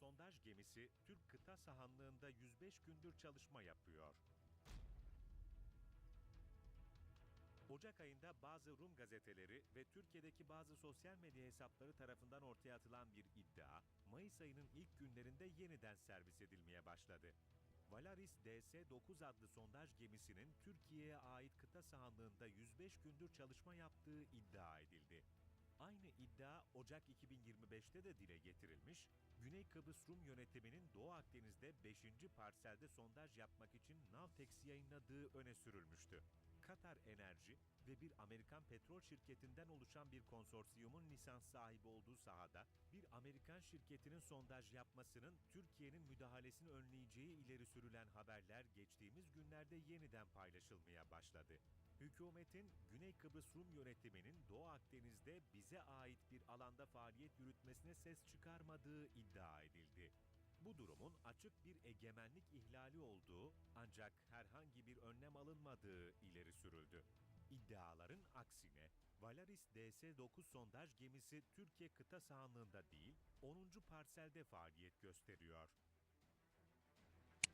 sondaj gemisi Türk kıta sahanlığında 105 gündür çalışma yapıyor. Ocak ayında bazı Rum gazeteleri ve Türkiye'deki bazı sosyal medya hesapları tarafından ortaya atılan bir iddia, Mayıs ayının ilk günlerinde yeniden servis edilmeye başladı. Valaris DS-9 adlı sondaj gemisinin Türkiye'ye ait kıta sahanlığında 105 gündür çalışma yaptığı iddia edildi. Ocak 2025'te de dile getirilmiş, Güney Kıbrıs Rum yönetiminin Doğu Akdeniz'de 5. parselde sondaj yapmak için Navtex yayınladığı öne sürülmüştü. Katar Enerji ve bir Amerikan petrol şirketinden oluşan bir konsorsiyumun lisans sahibi olduğu sahada bir Amerikan şirketinin sondaj yapmasının Türkiye'nin müdahalesini önleyeceği ileri sürülen haberler geçtiğimiz günlerde yeniden paylaşılmaya başladı. Hükümetin Güney Kıbrıs Rum yönetiminin Doğu Akdeniz'de bize ait bir alanda faaliyet yürütmesine ses çıkarmadığı iddia edildi. Bu durumun açık bir egemenlik ihlali olduğu ancak herhangi bir önlem alınmadığı ileri sürüldü. İddiaların aksine Valaris DS-9 sondaj gemisi Türkiye kıta sahanlığında değil 10. parselde faaliyet gösteriyor.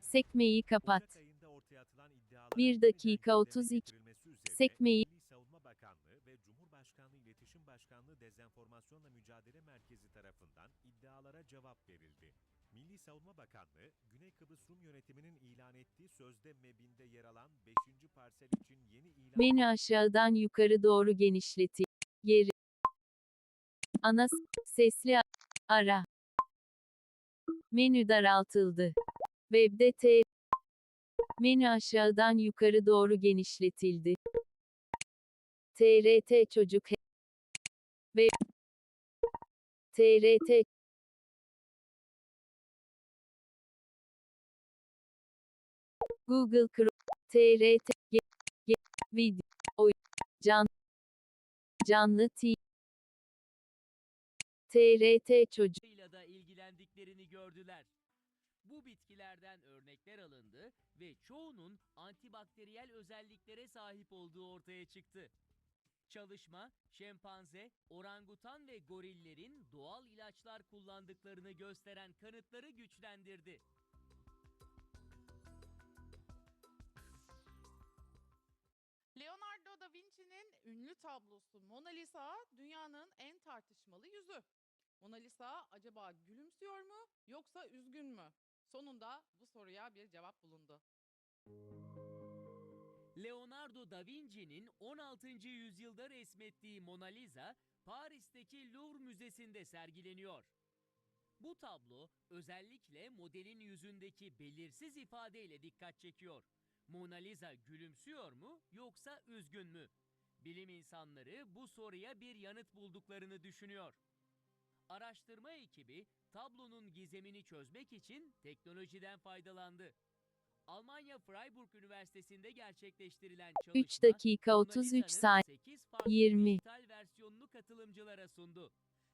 Sekmeyi kapat. Ocak ayında ortaya atılan iddiaların Bir yeniden dakika gündeme 32 getirilmesi üzerine sekmeyi- Milli Savunma Bakanlığı ve Cumhurbaşkanlığı İletişim Başkanlığı Dezenformasyonla Mücadele Merkezi tarafından iddialara cevap verildi. Milli Savunma Bakanlığı, Güney Kıbrıs Rum yönetiminin ilan ettiği sözde MEB'inde yer alan 5. parsel için yeni ilan Menü aşağıdan yukarı doğru genişletil. Geri. Ana sesli ara. Menü daraltıldı. Webde T. Menü aşağıdan yukarı doğru genişletildi. TRT çocuk ve TRT Google Chrome TRT ge, ge, video oy can canlı T TRT çocuk ile da ilgilendiklerini gördüler. Bu bitkilerden örnekler alındı ve çoğunun antibakteriyel özelliklere sahip olduğu ortaya çıktı. Çalışma, şempanze, orangutan ve gorillerin doğal ilaçlar kullandıklarını gösteren kanıtları güçlendirdi. Leonardo da Vinci'nin ünlü tablosu Mona Lisa dünyanın en tartışmalı yüzü. Mona Lisa acaba gülümsüyor mu yoksa üzgün mü? Sonunda bu soruya bir cevap bulundu. Leonardo da Vinci'nin 16. yüzyılda resmettiği Mona Lisa, Paris'teki Louvre Müzesi'nde sergileniyor. Bu tablo özellikle modelin yüzündeki belirsiz ifadeyle dikkat çekiyor. Mona Lisa gülümsüyor mu yoksa üzgün mü? Bilim insanları bu soruya bir yanıt bulduklarını düşünüyor. Araştırma ekibi tablonun gizemini çözmek için teknolojiden faydalandı. Almanya Freiburg Üniversitesi'nde gerçekleştirilen çalışma 3 dakika Mona 33 Lisa'nın saniye 8 farklı 20. dijital versiyonunu katılımcılara sundu.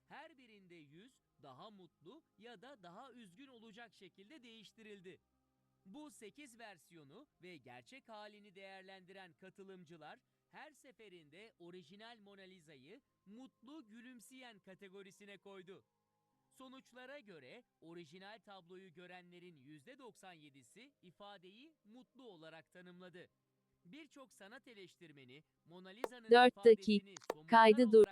Her birinde yüz daha mutlu ya da daha üzgün olacak şekilde değiştirildi. Bu 8 versiyonu ve gerçek halini değerlendiren katılımcılar her seferinde orijinal Mona Lisa'yı mutlu gülümseyen kategorisine koydu. Sonuçlara göre orijinal tabloyu görenlerin %97'si ifadeyi mutlu olarak tanımladı. Birçok sanat eleştirmeni Mona Lisa'nın Dört ifadesini dakika. somutlar Kaydı dur. olarak